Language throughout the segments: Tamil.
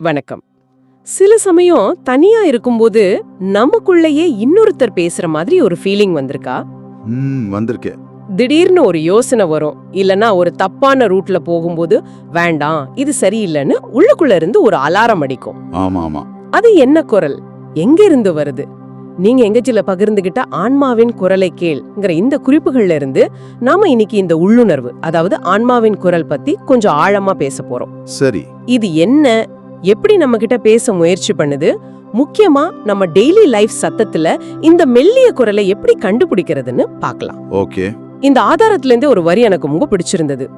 வணக்கம். சில சமயம் தனியா இருக்கும்போது நமக்குள்ளேயே இன்னொருத்தர் பேசுற மாதிரி ஒரு ஃபீலிங் வந்திருக்கா? ம் வந்திருக்கே. திடீர்னு ஒரு யோசனை வரும். இல்லனா ஒரு தப்பான ரூட்ல போகும்போது வேண்டாம் இது சரியில்லைன்னு உள்ளுக்குள்ள இருந்து ஒரு அலாரம் அடிக்கும். ஆமா ஆமா அது என்ன குரல்? எங்க இருந்து வருது? நீங்க எங்கச்சில பகிர்ந்துகிட்ட ஆன்மாவின் குரலை கேள்ங்கிற இந்த குறிப்புகள்ல இருந்து நாம இன்னைக்கு இந்த உள்ளுணர்வு அதாவது ஆன்மாவின் குரல் பத்தி கொஞ்சம் ஆழமா பேச போறோம். சரி. இது என்ன? எப்படி நம்ம கிட்ட பேச முயற்சி பண்ணுது? முக்கியமா நம்ம டெய்லி லைஃப் சத்தத்துல இந்த மெல்லிய குரலை எப்படி கண்டுபிடிக்கிறதுன்னு பார்க்கலாம். ஓகே. இந்த ஆதாரத்துல இருந்தே ஒரு வரி எனக்கு ரொம்ப பிடிச்சிருந்தது.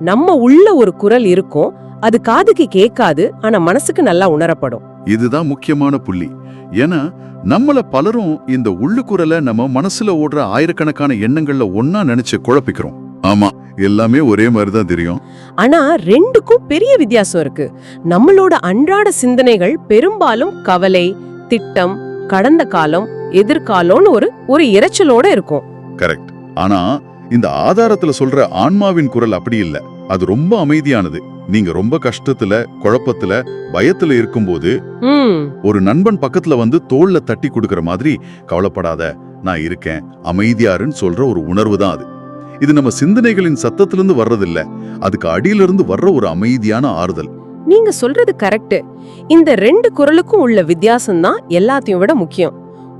நம்ம உள்ள ஒரு குரல் இருக்கும் அது காதுக்கு கேட்காது ஆனா மனசுக்கு நல்லா உணரப்படும். இதுதான் முக்கியமான புள்ளி. ஏன்னா நம்மள பலரும் இந்த உள்ளுக்குரலை நம்ம மனசுல ஓடுற ஆயிரக்கணக்கான எண்ணங்கள்ல ஒன்னா நினைச்சு குழப்பிக்கிறோம். ஆமா எல்லாமே ஒரே மாதிரி தான் தெரியும். ஆனா ரெண்டுக்கும் பெரிய வித்தியாசம் இருக்கு. நம்மளோட அன்றாட சிந்தனைகள் பெரும்பாலும் கவலை திட்டம் கடந்த காலம் எதிர்காலம்னு ஒரு ஒரு இரைச்சலோட இருக்கும். கரெக்ட் ஆனா இந்த ஆதாரத்துல சொல்ற ஆன்மாவின் குரல் அப்படி இல்ல. அது ரொம்ப அமைதியானது. நீங்க ரொம்ப கஷ்டத்துல குழப்பத்துல பயத்துல இருக்கும்போது ஒரு நண்பன் பக்கத்துல வந்து தோள்ல தட்டி கொடுக்கற மாதிரி கவலைப்படாத நான் இருக்கேன். அமைதியாருன்னு சொல்ற ஒரு உணர்வு தான் அது. இது நம்ம சிந்தனைகளின் சத்தத்திலிருந்து வர்றதில்ல. அதுக்கு அடியிலிருந்து வர்ற ஒரு அமைதியான ஆறுதல். நீங்க சொல்றது கரெக்ட். இந்த ரெண்டு குரலுக்கும் உள்ள வித்தியாசம் தான் எல்லாத்தையும் விட முக்கியம்.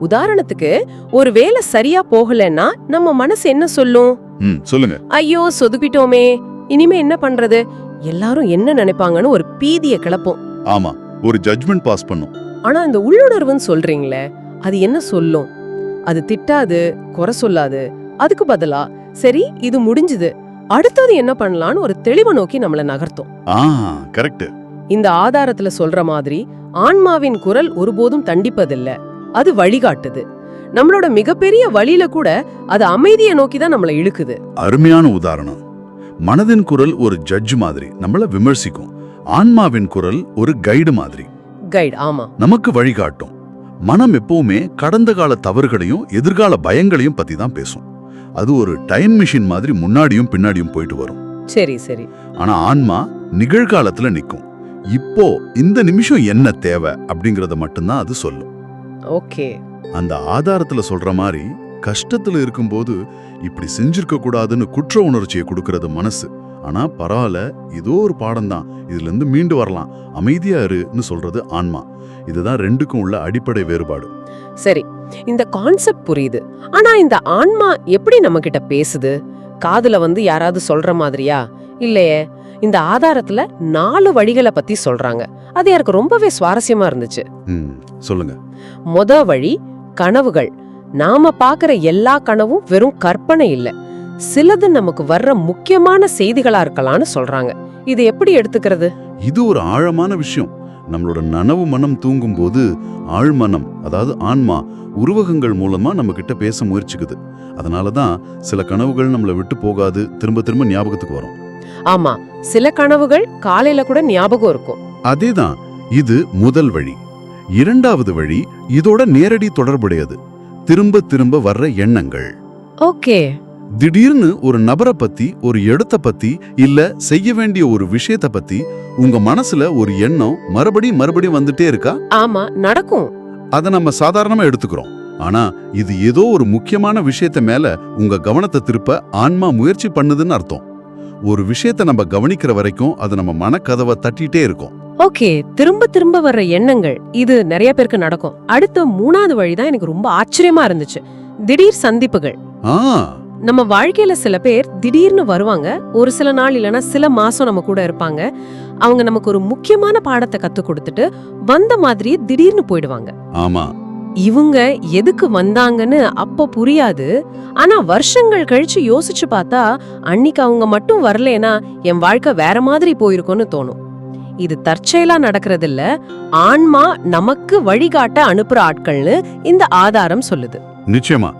உதாரணத்துக்கு ஒரு வேலை சரியா போகலன்னா நம்ம மனசு என்ன சொல்லும்? சொல்லுங்க. ஐயோ சொதுப்பிட்டோமே. இனிமே என்ன பண்றது? எல்லாரும் என்ன நினைப்பாங்கன்னு ஒரு பீதிய கிளப்பும். ஆமா ஒரு ஜட்ஜ்மெண்ட் பாஸ் பண்ணும். ஆனா இந்த உள்ளுணர்வுன்னு சொல்றீங்களே அது என்ன சொல்லும்? அது திட்டாது குறை சொல்லாது. அதுக்கு பதிலா சரி இது முடிஞ்சுது. அடுத்தது என்ன பண்ணலாம்னு ஒரு தெளிவை நோக்கி நம்மள நகர்த்தும். ஆ கரெக்ட் இந்த ஆதாரத்துல சொல்ற மாதிரி ஆன்மாவின் குரல் ஒருபோதும் தண்டிப்பதில்ல. அது வழிகாட்டுது. நம்மளோட மிகப்பெரிய வழியில கூட அது அமைதியை நோக்கி தான் நம்மள இழுக்குது. அருமையான உதாரணம். மனதின் குரல் ஒரு ஜட்ஜ் மாதிரி நம்மள விமர்சிக்கும். ஆன்மாவின் குரல் ஒரு கைடு மாதிரி. கைட் ஆமா. நமக்கு வழிகாட்டும். மனம் எப்பவுமே கடந்த கால தவறுகளையும் எதிர்கால பயங்களையும் பத்தி தான் பேசும். அது ஒரு டைம் மிஷின் மாதிரி முன்னாடியும் பின்னாடியும் போயிட்டு வரும். சரி சரி. ஆனா ஆன்மா நிகழ்காலத்துல நிக்கும். இப்போ இந்த நிமிஷம் என்ன தேவை அப்படிங்கறத மட்டும்தான் அது சொல்லும். ஓகே. அந்த ஆதாரத்துல சொல்ற மாதிரி கஷ்டத்துல இருக்கும்போது இப்படி செஞ்சிருக்க கூடாதுன்னு குற்ற உணர்ச்சியை கொடுக்கறது மனசு. ஆனா பரவாயில்ல இதோ ஒரு பாடம் தான் இதுல இருந்து மீண்டு வரலாம். அமைதியா இருன்னு சொல்றது ஆன்மா. இதுதான் ரெண்டுக்கும் உள்ள அடிப்படை வேறுபாடு. சரி இந்த கான்செப்ட் புரியுது. ஆனா இந்த ஆன்மா எப்படி நம்ம கிட்ட பேசுது? காதுல வந்து யாராவது சொல்ற மாதிரியா? இல்லையே. இந்த ஆதாரத்துல நாலு வழிகளை பத்தி சொல்றாங்க. அது எனக்கு ரொம்பவே சுவாரஸ்யமா இருந்துச்சு. சொல்லுங்க. மொத வழி கனவுகள். நாம பாக்குற எல்லா கனவும் வெறும் கற்பனை இல்ல. சிலது நமக்கு வர்ற முக்கியமான செய்திகளா இருக்கலாம்னு சொல்றாங்க. இது எப்படி எடுத்துக்கிறது? இது ஒரு ஆழமான விஷயம். நம்மளோட நனவு மனம் தூங்கும்போது ஆழ்மனம் அதாவது ஆன்மா உருவகங்கள் மூலமா நம்ம கிட்ட பேச முயற்சிக்குது. அதனால தான் சில கனவுகள் நம்மளை விட்டு போகாது திரும்ப திரும்ப ஞாபகத்துக்கு வரும். ஆமா சில கனவுகள் காலையில கூட ஞாபகம் இருக்கும். அதேதான் இது முதல் வழி. இரண்டாவது வழி இதோட நேரடி தொடர்புடையது. திரும்ப திரும்ப வர்ற எண்ணங்கள். ஓகே. திடீர்னு ஒரு நபரை பத்தி ஒரு இடத்த பத்தி இல்ல செய்ய வேண்டிய ஒரு விஷயத்த பத்தி உங்க மனசுல ஒரு எண்ணம் மறுபடியும் மறுபடியும் வந்துட்டே இருக்கா? ஆமா நடக்கும். அதை நம்ம சாதாரணமா எடுத்துக்கிறோம். ஆனா இது ஏதோ ஒரு முக்கியமான விஷயத்த மேல உங்க கவனத்தை திருப்ப ஆன்மா முயற்சி பண்ணுதுன்னு அர்த்தம். ஒரு விஷயத்த நம்ம கவனிக்கிற வரைக்கும் அது நம்ம மனக்கதவை தட்டிட்டே இருக்கும். ஓகே திரும்ப திரும்ப வர்ற எண்ணங்கள் இது நிறைய பேருக்கு நடக்கும். அடுத்த மூணாவது வழிதான் எனக்கு ரொம்ப ஆச்சரியமா இருந்துச்சு. திடீர் சந்திப்புகள். ஆ. நம்ம வாழ்க்கையில சில பேர் திடீர்னு வருவாங்க. ஒரு சில நாள் இல்லனா சில மாசம் நம்ம கூட இருப்பாங்க. அவங்க நமக்கு ஒரு முக்கியமான பாடத்தை கத்து கொடுத்துட்டு வந்த மாதிரியே திடீர்னு போயிடுவாங்க. ஆமா. இவங்க எதுக்கு வந்தாங்கன்னு அப்ப புரியாது. ஆனா வருஷங்கள் கழிச்சு யோசிச்சு பார்த்தா அன்னிக்கு அவங்க மட்டும் வரலேனா என் வாழ்க்கை வேற மாதிரி போயிருக்கும்னு தோணும். இது தற்செயலா நடக்கிறது இல்ல ஆன்மா நமக்கு வழிகாட்ட அனுப்புற ஆட்கள்னு இந்த ஆதாரம் சொல்லுது. நிச்சயமா.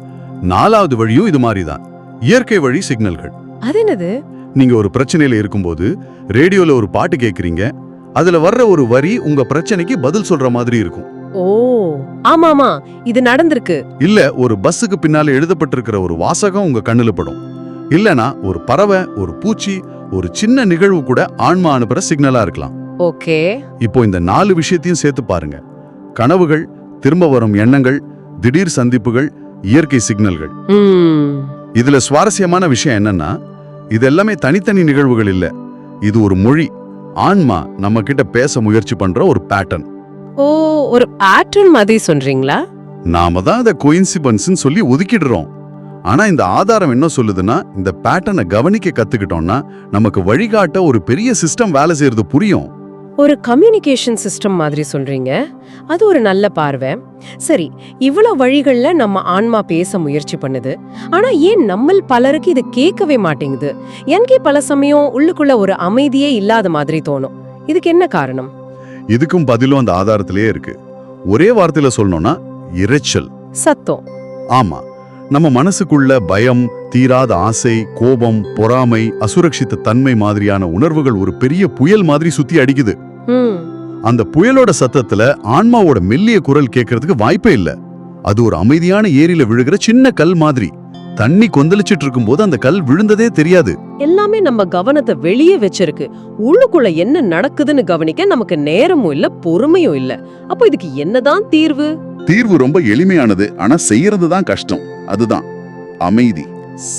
நாலாவது வழியும் இது மாதிரிதான். இயற்கை வழி சிக்னல்கள். அது என்னது நீங்க ஒரு பிரச்சனையில இருக்கும்போது ரேடியோல ஒரு பாட்டு கேக்குறீங்க அதுல வர்ற ஒரு வரி உங்க பிரச்சனைக்கு பதில் சொல்ற மாதிரி இருக்கும். ஓ ஆமாமா இது நடந்திருக்கு. இல்ல ஒரு பஸ்ஸுக்கு பின்னால எழுதப்பட்டிருக்கிற ஒரு வாசகம் உங்க கண்ணுல படும். இல்லனா ஒரு பறவை ஒரு பூச்சி ஒரு சின்ன நிகழ்வு கூட ஆன்மா அனுப்புற சிக்னலா இருக்கலாம். ஓகே. இப்போ இந்த நாலு விஷயத்தையும் சேர்த்து பாருங்க. கனவுகள் திரும்ப வரும் எண்ணங்கள் திடீர் சந்திப்புகள் இயற்கை சிக்னல்கள். இதுல சுவாரஸ்யமான விஷயம் என்னன்னா இது எல்லாமே தனித்தனி நிகழ்வுகள் இல்ல. இது ஒரு மொழி. ஆன்மா நம்ம கிட்ட பேச முயற்சி பண்ற ஒரு பேட்டர்ன் ஓ ஒரு பேட்டர்ன் மாதிரி சொல்றீங்களா? நாம தான் அதை கோயின்சிபன்ஸ்னு சொல்லி ஒதுக்கிடுறோம். ஆனா இந்த ஆதாரம் என்ன சொல்லுதுன்னா இந்த பேட்டர்னை கவனிக்க கத்துக்கிட்டோம்னா நமக்கு வழிகாட்ட ஒரு பெரிய சிஸ்டம் வேலை செய்யறது புரியும். ஒரு கம்யூனிகேஷன் சிஸ்டம் மாதிரி சொல்றீங்க. அது ஒரு நல்ல பார்வை. சரி இவ்வளவு வழிகள்ல நம்ம ஆன்மா பேச முயற்சி பண்ணுது. ஆனா ஏன் நம்மள் பலருக்கு இது கேட்கவே மாட்டேங்குது? எனக்கே பல சமயம் உள்ளுக்குள்ள ஒரு அமைதியே இல்லாத மாதிரி தோணும். இதுக்கு என்ன காரணம்? இதுக்கும் பதிலும் அந்த ஆதாரத்திலேயே இருக்கு. ஒரே வார்த்தையில சொல்லணும்னா இரைச்சல். சத்தம். ஆமா. நம்ம மனசுக்குள்ள பயம் தீராத ஆசை கோபம் பொறாமை அசுரக்ஷித்த தன்மை மாதிரியான உணர்வுகள் ஒரு பெரிய புயல் மாதிரி சுத்தி அடிக்குது. அந்த புயலோட சத்தத்துல ஆன்மாவோட மெல்லிய குரல் கேட்கறதுக்கு வாய்ப்பே இல்ல. அது ஒரு அமைதியான ஏரியில விழுகிற சின்ன கல் மாதிரி. தண்ணி கொந்தளிச்சிட்டு இருக்கும்போது அந்த கல் விழுந்ததே தெரியாது. எல்லாமே நம்ம கவனத்தை வெளியே வச்சிருக்கு. உள்ளுக்குள்ள என்ன நடக்குதுன்னு கவனிக்க நமக்கு நேரமும் இல்ல பொறுமையும் இல்ல. அப்போ இதுக்கு என்னதான் தீர்வு? தீர்வு ரொம்ப எளிமையானது. ஆனா செய்யறது தான் கஷ்டம். அதுதான். அமைதி.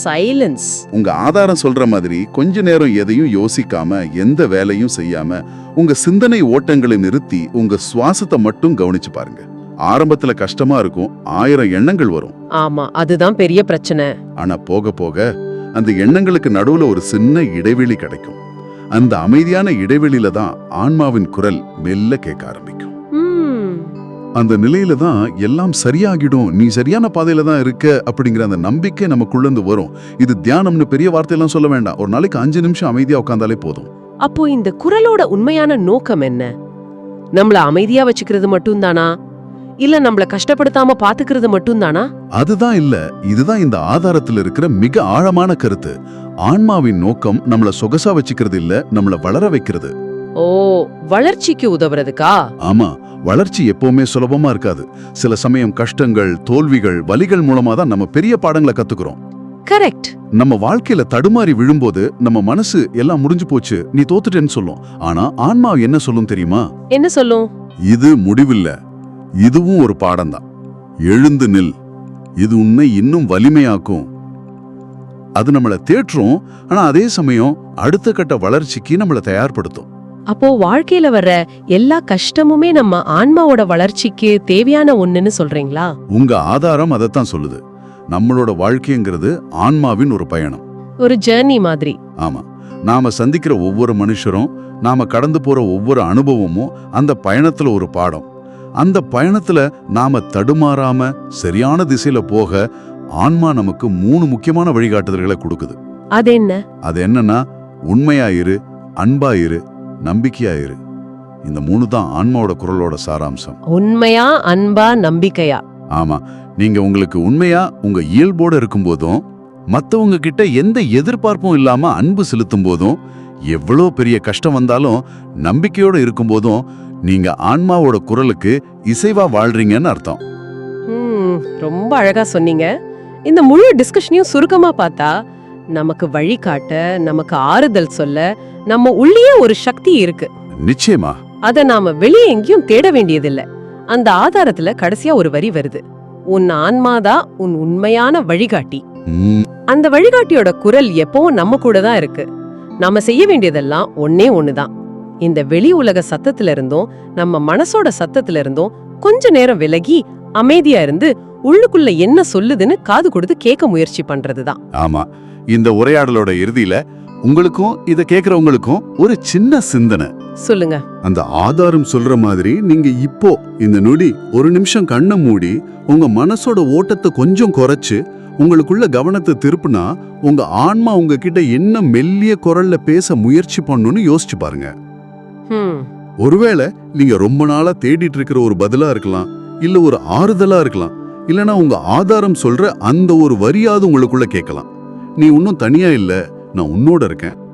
சைலன்ஸ் உங்க ஆதாரம் சொல்ற மாதிரி கொஞ்ச நேரம் எதையும் யோசிக்காம எந்த வேலையும் செய்யாம உங்க சிந்தனை ஓட்டங்களை நிறுத்தி உங்க சுவாசத்தை மட்டும் கவனிச்சு பாருங்க. ஆரம்பத்துல கஷ்டமா இருக்கும் ஆயிரம் எண்ணங்கள் வரும். ஆமா அதுதான் பெரிய பிரச்சனை. ஆனா போக போக அந்த எண்ணங்களுக்கு நடுவுல ஒரு சின்ன இடைவெளி கிடைக்கும். அந்த அமைதியான இடைவெளியில தான் ஆன்மாவின் குரல் மெல்ல கேட்க ஆரம்பிக்கும். அந்த நிலையில தான் எல்லாம் சரியாகிடும். நீ சரியான பாதையில தான் இருக்க அப்படிங்கிற அந்த நம்பிக்கை நமக்குள்ள இருந்து வரும். இது தியானம்னு பெரிய வார்த்தையெல்லாம் சொல்ல வேண்டாம். ஒரு நாளைக்கு அஞ்சு நிமிஷம் அமைதியா உட்காந்தாலே போதும். அப்போ இந்த குரலோட உண்மையான நோக்கம் என்ன? நம்மள அமைதியா வச்சுக்கிறது மட்டும்தானா? இல்ல நம்மள கஷ்டப்படுத்தாம பாத்துக்கிறது மட்டும்தானா? அதுதான் இல்ல. இதுதான் இந்த ஆதாரத்துல இருக்கிற மிக ஆழமான கருத்து. ஆன்மாவின் நோக்கம் நம்மள சொகசா வச்சுக்கிறது இல்ல நம்மள வளர வைக்கிறது. ஓ வளர்ச்சிக்கு உதவுறதுக்கா? ஆமா. வளர்ச்சி எப்பவுமே சுலபமா இருக்காது. சில சமயம் கஷ்டங்கள் தோல்விகள் வலிகள் மூலமா தான் நம்ம பெரிய பாடங்களை கத்துக்கிறோம். கரெக்ட் நம்ம வாழ்க்கையில தடுமாறி விழும்போது நம்ம மனசு எல்லாம் முடிஞ்சு போச்சு நீ தோத்துட்டேன்னு சொல்லும். ஆனா ஆன்மா என்ன சொல்லும் தெரியுமா? என்ன சொல்லும்? இது முடிவில்ல. இதுவும் ஒரு பாடம்தான் எழுந்து நில். இது உன்னை இன்னும் வலிமையாக்கும். அது நம்மள தேற்றும். ஆனா அதே சமயம் அடுத்த கட்ட வளர்ச்சிக்கு நம்மள தயார்படுத்தும். அப்போ வாழ்க்கையில வர்ற எல்லா கஷ்டமுமே நம்ம ஆன்மாவோட வளர்ச்சிக்கு தேவையான ஒண்ணுன்னு சொல்றீங்களா? உங்க ஆதாரம் அதைத்தான் சொல்லுது. நம்மளோட வாழ்க்கைங்கிறது ஆன்மாவின் ஒரு பயணம். ஒரு ஜேர்னி மாதிரி. ஆமா. நாம சந்திக்கிற ஒவ்வொரு மனுஷரும் நாம கடந்து போற ஒவ்வொரு அனுபவமும் அந்த பயணத்துல ஒரு பாடம். அந்த பயணத்துல நாம தடுமாறாம சரியான திசையில போக ஆன்மா நமக்கு மூணு முக்கியமான வழிகாட்டுதல்களை கொடுக்குது. அது என்ன அது என்னன்னா உண்மையாயிரு அன்பாயிரு நம்பிக்கையாயிரு. இந்த மூணு தான் ஆன்மாவோட குரலோட சாராம்சம். உண்மையா அன்பா நம்பிக்கையா? ஆமா. நீங்க உங்களுக்கு உண்மையா உங்க இயல்போட இருக்கும்போதும் மத்தவங்க கிட்ட எந்த எதிர்பார்ப்பும் இல்லாம அன்பு செலுத்தும் போதும் எவ்வளோ பெரிய கஷ்டம் வந்தாலும் நம்பிக்கையோட இருக்கும்போதும் நீங்க ஆன்மாவோட குரலுக்கு இசைவா வாழ்றீங்கன்னு அர்த்தம். ம் ரொம்ப அழகா சொன்னீங்க. இந்த முழு டிஸ்கஷனையும் சுருக்கமா பார்த்தா நமக்கு வழிகாட்ட நமக்கு ஆறுதல் சொல்ல நம்ம உள்ளேயே ஒரு சக்தி இருக்கு. நிச்சயமா. அத நாம வெளியே எங்கேயும் தேட வேண்டியதில்ல. அந்த ஆதாரத்துல கடைசியா ஒரு வரி வருது. உன் ஆன்மாதா உன் உண்மையான வழிகாட்டி. அந்த வழிகாட்டியோட குரல் எப்பவும் நம்ம கூட தான் இருக்கு. நாம செய்ய வேண்டியதெல்லாம் ஒன்னே ஒண்ணுதான். இந்த வெளி உலக சத்தத்துல இருந்தும் நம்ம மனசோட சத்தத்துல இருந்தும் கொஞ்ச நேரம் விலகி அமைதியா இருந்து உள்ளுக்குள்ள என்ன சொல்லுதுன்னு காது கொடுத்து கேட்க முயற்சி பண்றதுதான். ஆமா. இந்த உரையாடலோட இறுதியில உங்களுக்கும் இத கேக்குறவங்களுக்கும் ஒரு சின்ன சிந்தனை. சொல்லுங்க. அந்த ஆதாரம் சொல்ற மாதிரி நீங்க இப்போ இந்த நொடி ஒரு நிமிஷம் கண்ணை மூடி உங்க மனசோட ஓட்டத்தை கொஞ்சம் குறைச்சு உங்களுக்குள்ள கவனத்தை திருப்புனா உங்க ஆன்மா உங்ககிட்ட என்ன மெல்லிய குரல்ல பேச முயற்சி பண்ணுன்னு யோசிச்சு பாருங்க. ஒருவேளை நீங்க ரொம்ப நாளா தேடிட்டு இருக்கிற ஒரு பதிலா இருக்கலாம் இல்ல ஒரு ஆறுதலா இருக்கலாம் இல்லனா உங்க ஆதாரம் சொல்ற அந்த ஒரு வரியாவது உங்களுக்குள்ள கேட்கலாம். நீ இன்னும் தனியா இல்ல நான் உன்னோட இருக்கேன்.